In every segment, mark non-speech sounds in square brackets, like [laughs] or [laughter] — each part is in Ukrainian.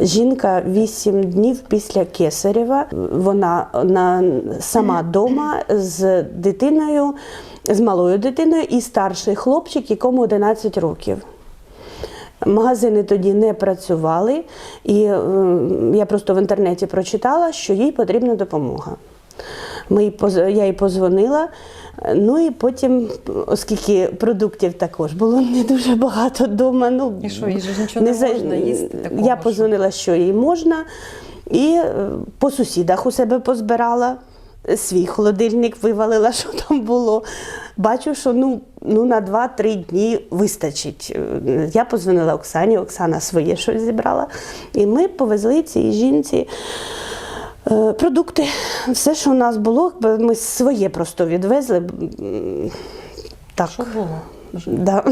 Жінка 8 днів після Кесарєва. Вона на, сама вдома з дитиною, з малою дитиною і старший хлопчик, якому 11 років. Магазини тоді не працювали, і е, я просто в інтернеті прочитала, що їй потрібна допомога. Ми я їй позвонила. Ну і потім, оскільки продуктів також було не дуже багато вдома. Ну, І що, їй же ж нічого не за- можна їсти такого, Я позвонила, що їй можна, і е, по сусідах у себе позбирала. Свій холодильник вивалила, [laughs] що там було. Бачу, що ну, ну на 2-3 дні вистачить. Е, Я позвонила Оксані, Оксана своє щось зібрала. І ми повезли цій жінці е, продукти. Все, що у нас було, ми своє просто відвезли. Так. Що було? Да.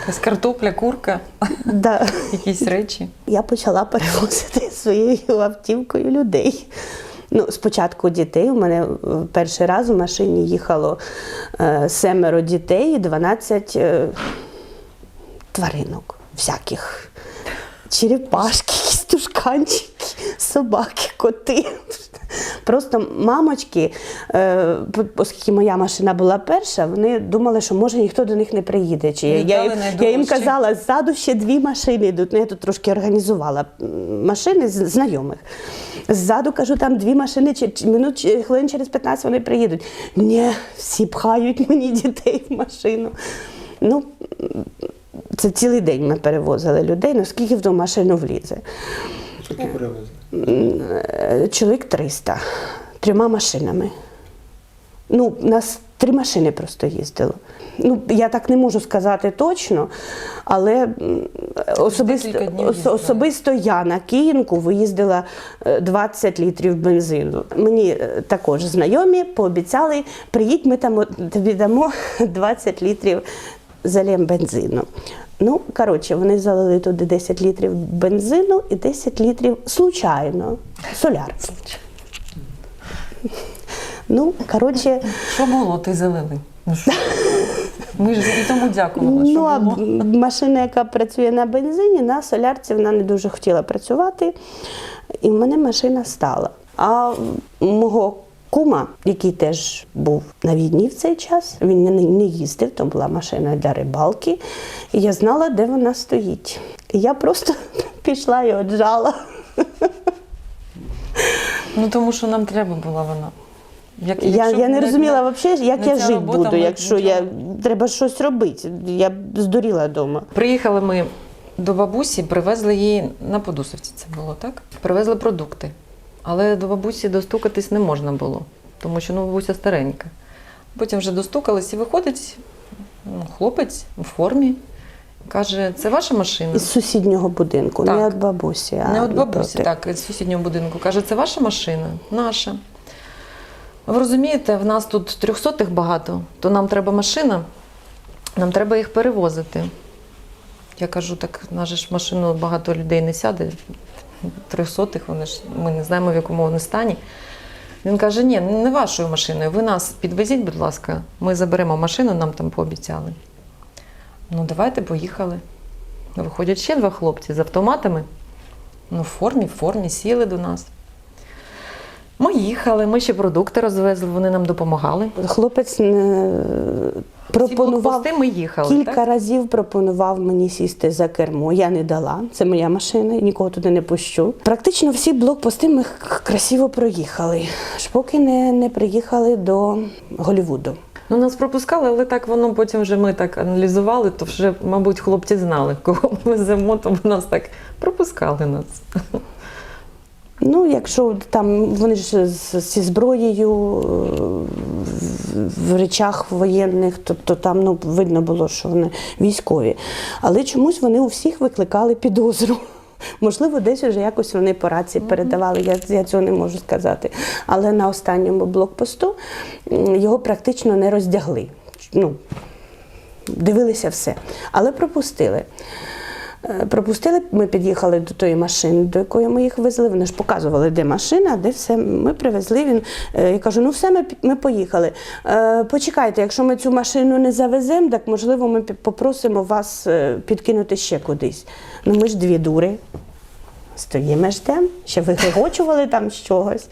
Якась картопля, курка, Да. якісь речі. Я почала перевозити [laughs] своєю автівкою людей. Ну, спочатку дітей. У мене е, перший раз у машині їхало е, семеро дітей і 12 е, тваринок всяких. Черепашки, якісь тушканчики, собаки, коти. Просто мамочки, е, оскільки моя машина була перша, вони думали, що може ніхто до них не приїде. Чи я, їм- я їм казала, ззаду ще дві машини йдуть. Ну, я тут трошки організувала машини знайомих. Ззаду кажу, там дві машини, чи, чи минут чи хвилин через 15 вони приїдуть. Ні, всі пхають мені дітей в машину. Ну, це цілий день ми перевозили людей, ну скільки в ту машину влізе. Скільки перевезли? Е, Чоловік 300, трьома машинами. Ну, у нас три машини просто їздило. Ну, я так не можу сказати точно, але особисто, особисто я на Київку виїздила е, 20 літрів бензину. Мені е, також знайомі пообіцяли, приїдь, ми там тобі дамо [laughs] 20 літрів залєм бензину. Ну, коротше, вони залили туди 10 літрів бензину і 10 літрів случайно солярки. Ну, коротше, Що було, ти залили? Ну, що? Ми ж і тому дякували, що ну, а було. машина, яка працює на бензині, на солярці вона не дуже хотіла працювати, і в мене машина стала. А мого кума, який теж був на війні в цей час, він не, не їздив, то була машина для рибалки, і я знала, де вона стоїть. І я просто [laughs] пішла і отжала. Ну тому що нам треба була вона. Як, Я, якщо я не розуміла взагалі, як я жити буду, якщо я треба щось робити. Я здуріла вдома. Приїхали ми до бабусі, привезли її на Подусовці. Це було так. Привезли продукти. Але до бабусі достукатись не можна було, тому що ну, бабуся старенька. Потім вже достукались і виходить ну, хлопець у формі. Каже, це ваша машина? Із сусіднього будинку, не Так. від бабусі, а Не від бабусі, так, з сусіднього будинку. Каже, це ваша машина? Наша. Ви розумієте, в нас тут трьохсотих багато, то нам треба машина, нам треба їх перевозити. Я кажу, так в же ж машину багато людей не сяде. Трьохсотих, вони ж ми не знаємо, в якому вони стані. Він каже: ні, не вашою машиною. Ви нас підвезіть, будь ласка, ми заберемо машину, нам там пообіцяли. Ну, давайте поїхали. Виходять ще два хлопці з автоматами. Ну, в формі, в формі, сіли до нас. Ми їхали, ми ще продукти розвезли, вони нам допомагали. Хлопець е, пропонував ми їхали, кілька так? разів пропонував мені сісти за кермо. Я не дала. Це моя машина, нікого туди не пущу. Практично всі блокпости ми красиво проїхали, аж поки не, не приїхали до Голівуду. Ну, нас пропускали, але так воно потім вже ми так аналізували, то вже, мабуть, хлопці знали, [laughs] кого ми веземо, то нас так пропускали нас. Ну, якщо там вони ж зі зброєю е, в- речах воєнних, то, то там ну, видно було, що вони військові. Але чомусь вони у всіх викликали підозру. [laughs] Можливо, десь вже якось вони по рації передавали, я, я цього не можу сказати. Але на останньому блокпосту його практично не роздягли. Ну, дивилися все. Але пропустили. Е, Пропустили, ми під'їхали до тої машини, до якої ми їх везли. Вони ж показували, де машина, де все. Ми привезли. Він е, я кажу, ну все, ми, ми поїхали. Е, почекайте, якщо ми цю машину не завеземо, так можливо ми попросимо вас підкинути ще кудись. Ну ми ж дві дури. Стоїмо, ждемо, ще вигочували там з чогось.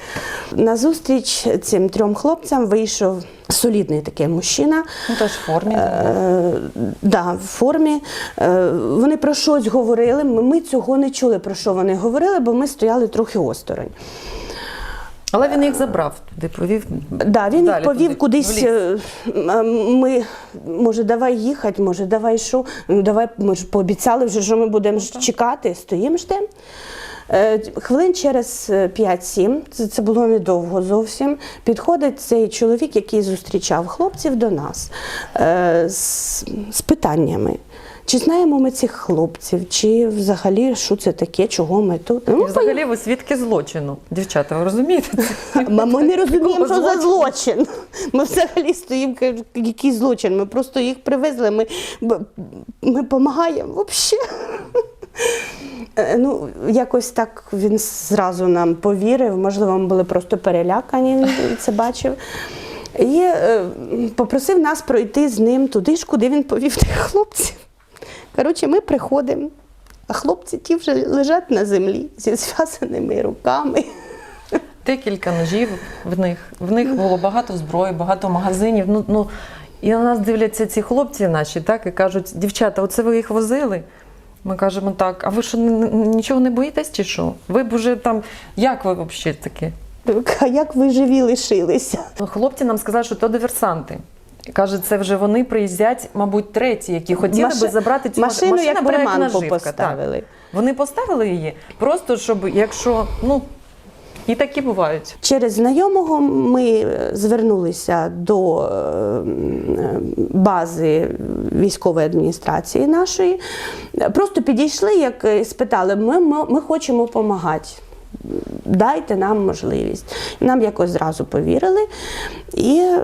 На зустріч цим трьом хлопцям вийшов солідний такий мужчина. Ну теж в формі. Е, да, в формі. Е, вони про щось говорили. Ми, ми цього не чули, про що вони говорили, бо ми стояли трохи осторонь. Але він їх забрав туди, повів. Да, він їх повів туди, кудись. е, Ми, може, давай їхати, може, давай що. Ну, давай, ми ж пообіцяли вже, що ми будемо ж чекати, стоїмо ждемо. Е, Хвилин через е, 5-7, це, це було недовго зовсім. Підходить цей чоловік, який зустрічав хлопців до нас е, з, з питаннями. Чи знаємо ми цих хлопців, чи взагалі що це таке, чого ми тут? І Ну, взагалі ви свідки злочину. Дівчата, ви розумієте? [laughs] Ми не розуміємо, що за злочин. Ми взагалі стоїмо, який злочин. Ми просто їх привезли, ми, ми допомагаємо взагалі. Е, Ну, якось так він зразу нам повірив, можливо, ми були просто перелякані, він це бачив. І е, попросив нас пройти з ним туди ж, куди він повів тих хлопців. Коротше, ми приходимо, а хлопці ті вже лежать на землі зі зв'язаними руками. Декілька ножів в них. В них було багато зброї, багато магазинів. Ну, ну, і на нас дивляться ці хлопці наші, так, і кажуть, дівчата, оце ви їх возили? Ми кажемо так, а ви що нічого не боїтесь чи що? Ви б уже там, як ви взагалі такі? А як ви живі лишилися? Ну, Хлопці нам сказали, що то диверсанти. Каже, це вже вони приїздять, мабуть, треті, які хотіли Маш... би забрати цю машину машина як приманку наживка, поставили. Так. Вони поставили її, просто щоб, якщо, ну, і такі бувають. Через знайомого ми е, звернулися до е, бази військової адміністрації нашої. Просто підійшли, як е, спитали, ми, ми, ми хочемо допомагати. Дайте нам можливість. Нам якось зразу повірили і е,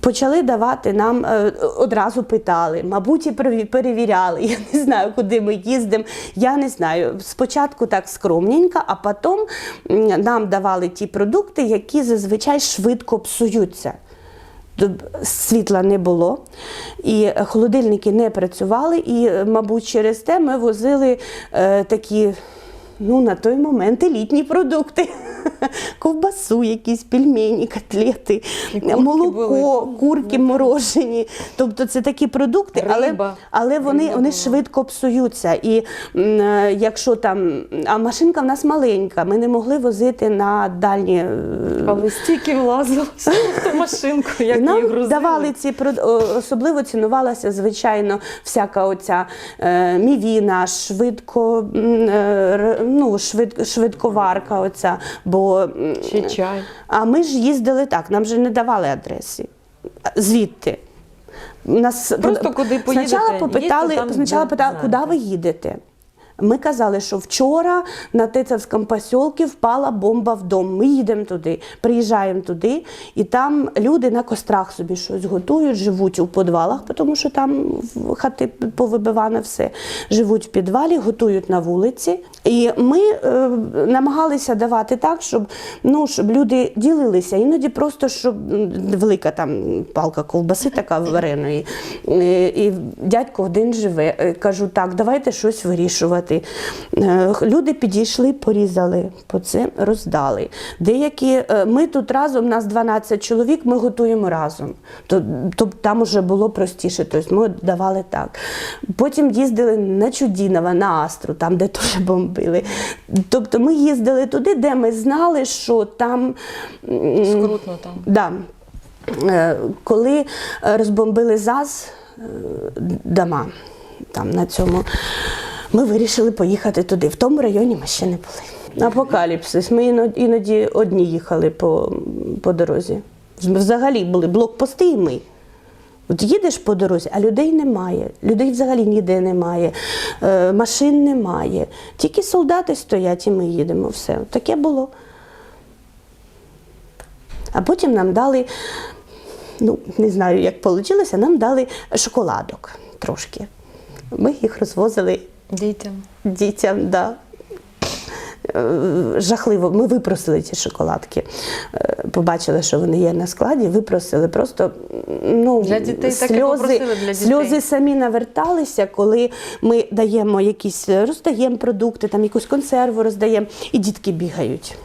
почали давати нам, е, одразу питали, мабуть, і перевіряли. [laughs] Я не знаю, куди ми їздимо. Я не знаю. Спочатку так скромненько, а потім нам давали ті продукти, які зазвичай швидко псуються. Світла не було, і холодильники не працювали, і, е, мабуть, через те ми возили е, такі, ну, на той момент елітні продукти. [laughs] Ковбасу, якісь пельмені, котлети, курки молоко, були. курки морожені. Тобто це такі продукти, але, Риба. але вони, Риба вони швидко псуються. І е, якщо там, а машинка в нас маленька, ми не могли возити на дальні. е, Але стільки влазило в машинку, як її нам грузили. давали ці особливо цінувалася, звичайно, всяка оця е, мівіна, швидко, ну, швид, швидковарка, оця, бо Чи чай. а ми ж їздили так, нам же не давали адреси. Звідти. Нас Просто куди поїдете, Спочатку попитали, там, спочатку питали, куди ви їдете. Ми казали, що вчора на Тицевському посілку впала бомба в дом. Ми їдемо туди, приїжджаємо туди, і там люди на кострах собі щось готують, живуть у підвалах, тому що там хати повибиване все. Живуть в підвалі, готують на вулиці. І ми е, намагалися давати так, щоб, ну, щоб люди ділилися. Іноді просто щоб велика там палка ковбаси така вареної. Е, І дядько один живе. Е, Кажу, так, давайте щось вирішувати. Е, Люди підійшли, порізали, по це роздали. Деякі, е, ми тут разом, нас 12 чоловік, ми готуємо разом. То, то там вже було простіше, тобто ми давали так. Потім їздили на Чудінова, на Астру, там, де [laughs] теж бомбили. Тобто ми їздили туди, де ми знали, що там. Скрутно там. Да. Е, Коли розбомбили ЗАЗ дома там на цьому, ми вирішили поїхати туди. В тому районі ми ще не були. Апокаліпсис. Ми іноді одні їхали по, по дорозі. Взагалі були блокпости і ми. От їдеш по дорозі, а людей немає. Людей взагалі ніде немає, е, машин немає. Тільки солдати стоять і ми їдемо. Все. Таке було. А потім нам дали, ну не знаю, як вийшло, нам дали шоколадок трошки. Ми їх розвозили Дітям. дітям, да. е, жахливо. Ми випросили ці шоколадки. Е, Побачили, що вони є на складі, випросили. Просто ну, Для дітей так і для дітей. сльози самі наверталися, коли ми даємо якісь, роздаємо продукти, там якусь консерву роздаємо, і дітки бігають.